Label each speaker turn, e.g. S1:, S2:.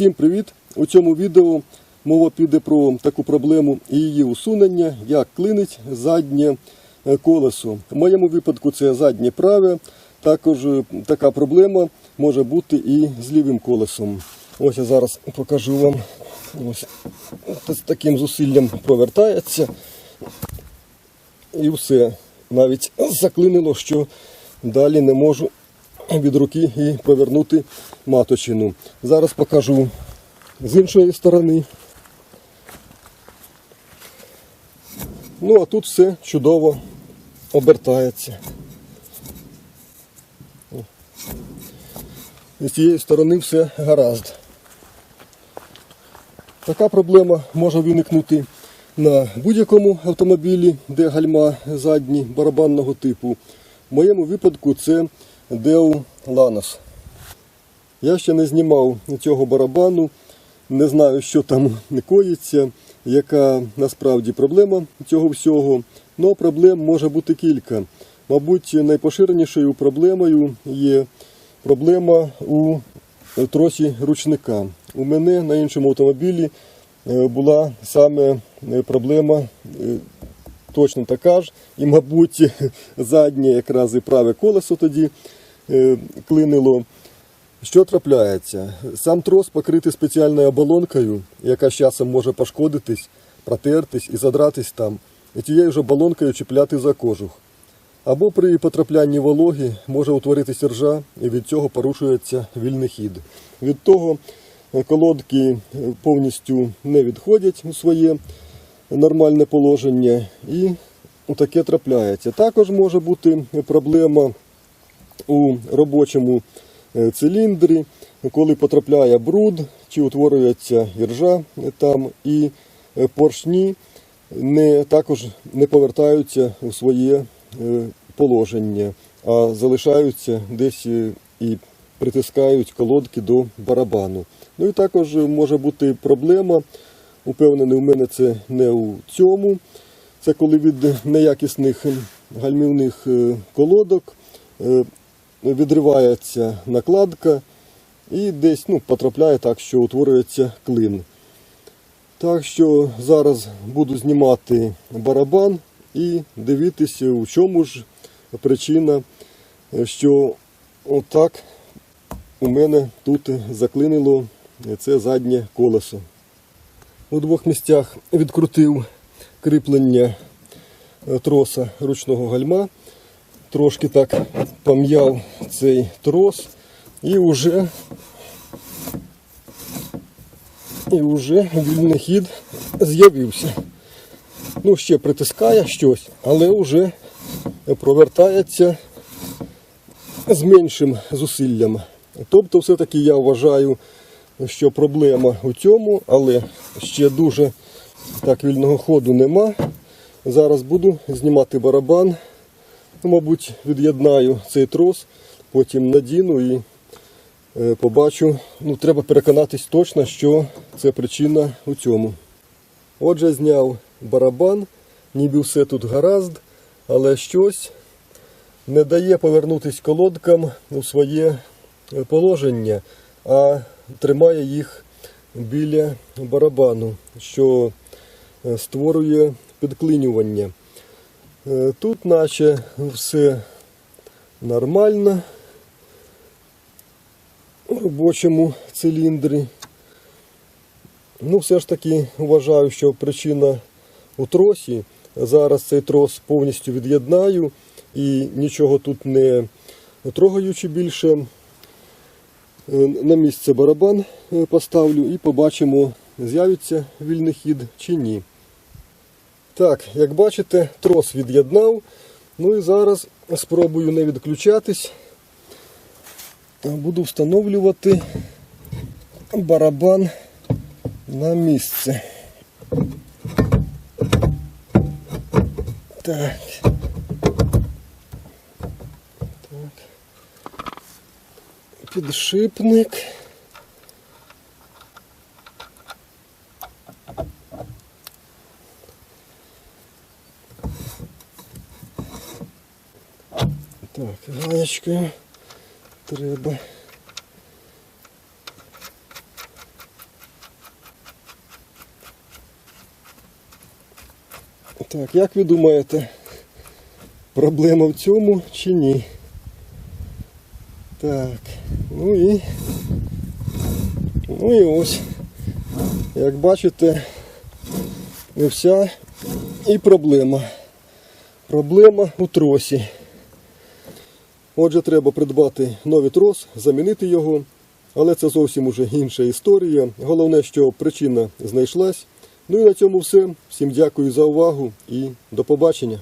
S1: Всім привіт! У цьому відео мова піде про таку проблему і її усунення, як клинить заднє е, колесо. В моєму випадку це заднє праве. Також е, така проблема може бути і з лівим колесом. Ось я зараз покажу вам. Ось з таким зусиллям провертається. І все. Навіть заклинило, що далі не можу від руки і повернути маточину. Зараз покажу з іншої сторони. Ну, а тут все чудово обертається. І з цієї сторони все гаразд. Така проблема може виникнути на будь-якому автомобілі, де гальма задні барабанного типу. В моєму випадку це Deo Lanos. Я ще не знімав цього барабану, не знаю, що там коїться, яка насправді проблема цього всього. але проблем може бути кілька. Мабуть, найпоширенішою проблемою є проблема у тросі ручника. У мене на іншому автомобілі е, була саме е, проблема е, точно така ж. І, мабуть, заднє якраз і праве колесо тоді клинило. Що трапляється? Сам трос покритий спеціальною оболонкою, яка з часом може пошкодитись, протертись і задратись там, і тією ж оболонкою чіпляти за кожух. Або при потраплянні вологи може утворитися ржа, і від цього порушується вільний хід. Від того е, колодки е, повністю не відходять у своє нормальне положення, і таке трапляється. Також може бути проблема у робочому е, циліндрі, коли потрапляє бруд, чи утворюється іржа там, і е, поршні не, також не повертаються у своє е, положення, а залишаються десь е, і притискають колодки до барабану. Ну і також може бути проблема, упевнений, у мене це не у цьому. Це коли від неякісних гальмівних е, колодок е, відривається накладка і десь ну, потрапляє так, що утворюється клин. Так що зараз буду знімати барабан і дивитися, у чому ж причина, що отак у мене тут заклинило це заднє колесо. У двох місцях відкрутив кріплення троса ручного гальма. Трошки так пом'яв цей трос і вже, і вже вільний хід з'явився. Ну, ще притискає щось, але вже провертається з меншим зусиллям. Тобто, все-таки я вважаю, що проблема у цьому, але ще дуже так вільного ходу нема. Зараз буду знімати барабан. Ну, Мабуть, від'єднаю цей трос, потім надіну і е, побачу. Ну, Треба переконатись точно, що це причина у цьому. Отже, зняв барабан, ніби все тут гаразд, але щось не дає повернутись колодкам у своє е, положення, а тримає їх біля барабану, що е, створює підклинювання. Е, Тут наче все нормально у робочому циліндрі. Ну, все ж таки вважаю, що причина у тросі. Зараз цей трос повністю від'єднаю і нічого тут не трогаючи більше. Е, На місце барабан е, поставлю і побачимо, з'явиться вільний хід чи ні. Так, як бачите, трос від'єднав. Ну і зараз спробую не відключатись. Буду встановлювати барабан на місце. Так. Так. Підшипник. Так, гаєчкою треба. Так, як ви думаєте, проблема в цьому чи ні? Так, ну і ну і ось. Як бачите, не вся і проблема. Проблема у тросі. Отже, треба придбати новий трос, замінити його. Але це зовсім уже інша історія. Головне, що причина знайшлась. Ну і на цьому все. Всім дякую за увагу і до побачення.